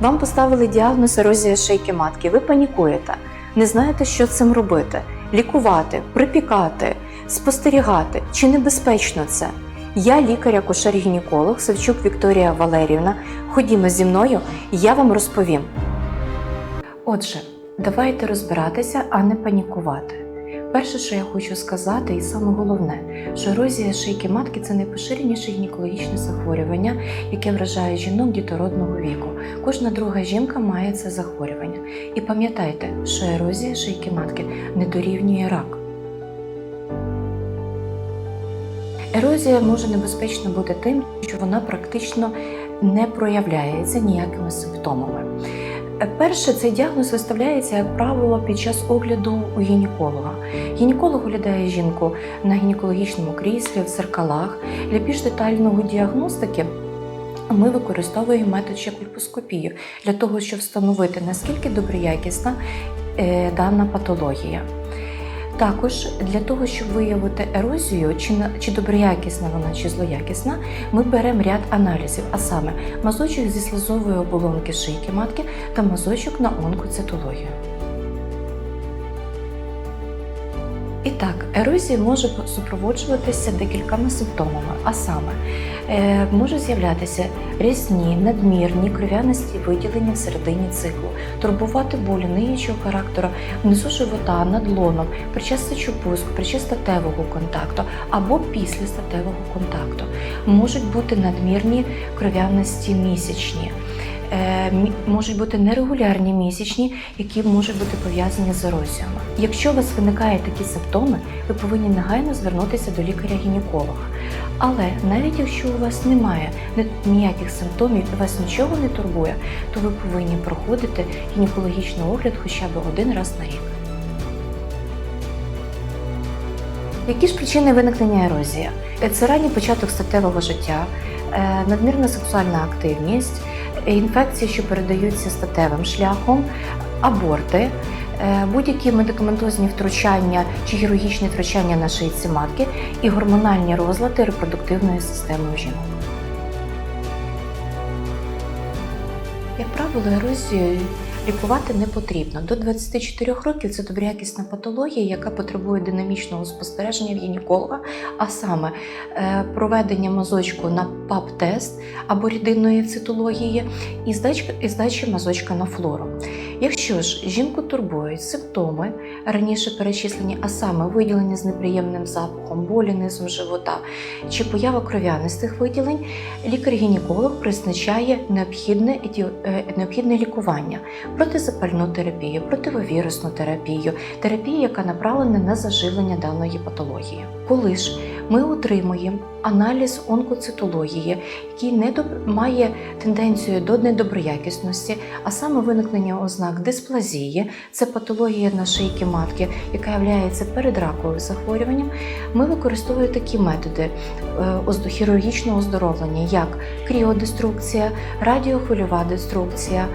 Вам поставили діагноз ерозія шийки матки. Ви панікуєте, не знаєте, що цим робити: лікувати, припікати, спостерігати. Чи небезпечно це? Я лікар-акушер-гінеколог Савчук Вікторія Валеріївна. Ходімо зі мною, і я вам розповім. Отже, давайте розбиратися, а не панікувати. Перше, що я хочу сказати, і саме головне, що ерозія шийки матки це найпоширеніше гінекологічне захворювання, яке вражає жінок дітородного віку. Кожна друга жінка має це захворювання. І пам'ятайте, що ерозія шийки матки не дорівнює рак. Ерозія може небезпечно бути тим, що вона практично не проявляється ніякими симптомами. Перше, цей діагноз виставляється, як правило, під час огляду у гінеколога. Гінеколог оглядає жінку на гінекологічному кріслі, в зеркалах. Для більш детальної діагностики ми використовуємо метод щепліпоскопію для того, щоб встановити, наскільки доброякісна е, дана патологія. Також для того, щоб виявити ерозію, чи, чи доброякісна вона, чи злоякісна, ми беремо ряд аналізів, а саме мазочок зі слизової оболонки шийки матки та мазочок на онкоцитологію. І так, ерозія може супроводжуватися декількома симптомами, а саме е, може з'являтися різні, надмірні, кров'янисті виділення всередині циклу, турбувати болі ниючого характеру, внизу живота, над лоном, під час сечопуску, статевого контакту або після статевого контакту. Можуть бути надмірні кров'янисті місячні. Е, Можуть бути нерегулярні місячні, які можуть бути пов'язані з ерозіями. Якщо у вас виникають такі симптоми, ви повинні негайно звернутися до лікаря-гінеколога. Але навіть якщо у вас немає ніяких симптомів і вас нічого не турбує, то ви повинні проходити гінекологічний огляд хоча б один раз на рік. Які ж причини виникнення ерозії? Це ранній початок статевого життя, е, надмірна сексуальна активність, інфекції, що передаються статевим шляхом, аборти, е, будь-які медикаментозні втручання чи хірургічні втручання на шийці матки і гормональні розлади репродуктивної системи у жінок. Як правило, ерозію лікувати не потрібно. До 24 років це доброякісна патологія, яка потребує динамічного спостереження в гінеколога, а саме е, проведення мазочку на ПАП-тест або рідинної цитології і здачі, і здачі мазочка на флору. Якщо ж жінку турбують симптоми, раніше перечислені, а саме виділення з неприємним запахом, болі низом живота чи поява кров'янистих виділень, лікар-гінеколог призначає необхідне, е, необхідне лікування, протизапальну терапію, противовірусну терапію, терапію, яка направлена на заживлення даної патології. Коли ж ми отримуємо аналіз онкоцитології, який не доб- має тенденцію до недоброякісності, а саме виникнення ознак дисплазії, це патологія на шийки матки, яка є передраковим захворюванням, ми використовуємо такі методи е, хірургічного оздоровлення, як кріодеструкція, радіохвильова деструкція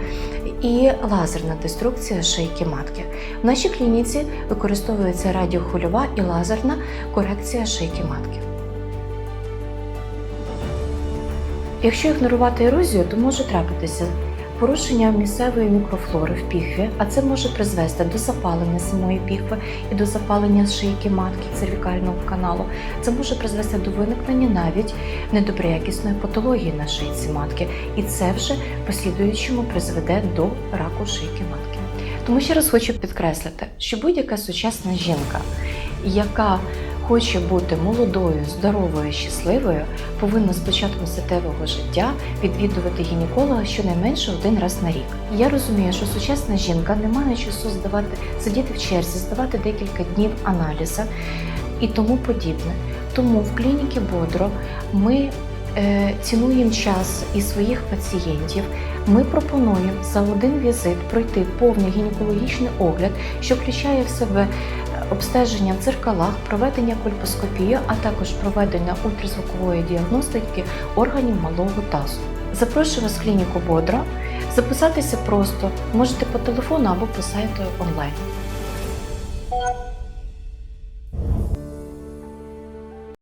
і лазерна деструкція шийки матки. В нашій клініці використовується радіохвильова і лазерна корекція шийки матки. Якщо ігнорувати ерозію, то може трапитися порушення місцевої мікрофлори в піхві, а це може призвести до запалення самої піхви і до запалення шийки матки цервікального каналу. Це може призвести до виникнення навіть недоброякісної патології на шийці матки, і це вже послідуючому призведе до раку шийки матки. Тому ще раз хочу підкреслити, що будь-яка сучасна жінка, яка хоче бути молодою, здоровою, щасливою, повинна з початком статевого життя відвідувати гінеколога щонайменше один раз на рік. Я розумію, що сучасна жінка не має часу здавати, сидіти в черзі, здавати декілька днів аналіза і тому подібне. Тому в клініці Бодро ми е, цінуємо час і своїх пацієнтів. Ми пропонуємо за один візит пройти повний гінекологічний огляд, що включає в себе обстеження в дзеркалах, проведення кольпоскопії, а також проведення ультразвукової діагностики органів малого тазу. Запрошую вас в клініку Бодра. Записатися просто можете по телефону або по сайту онлайн.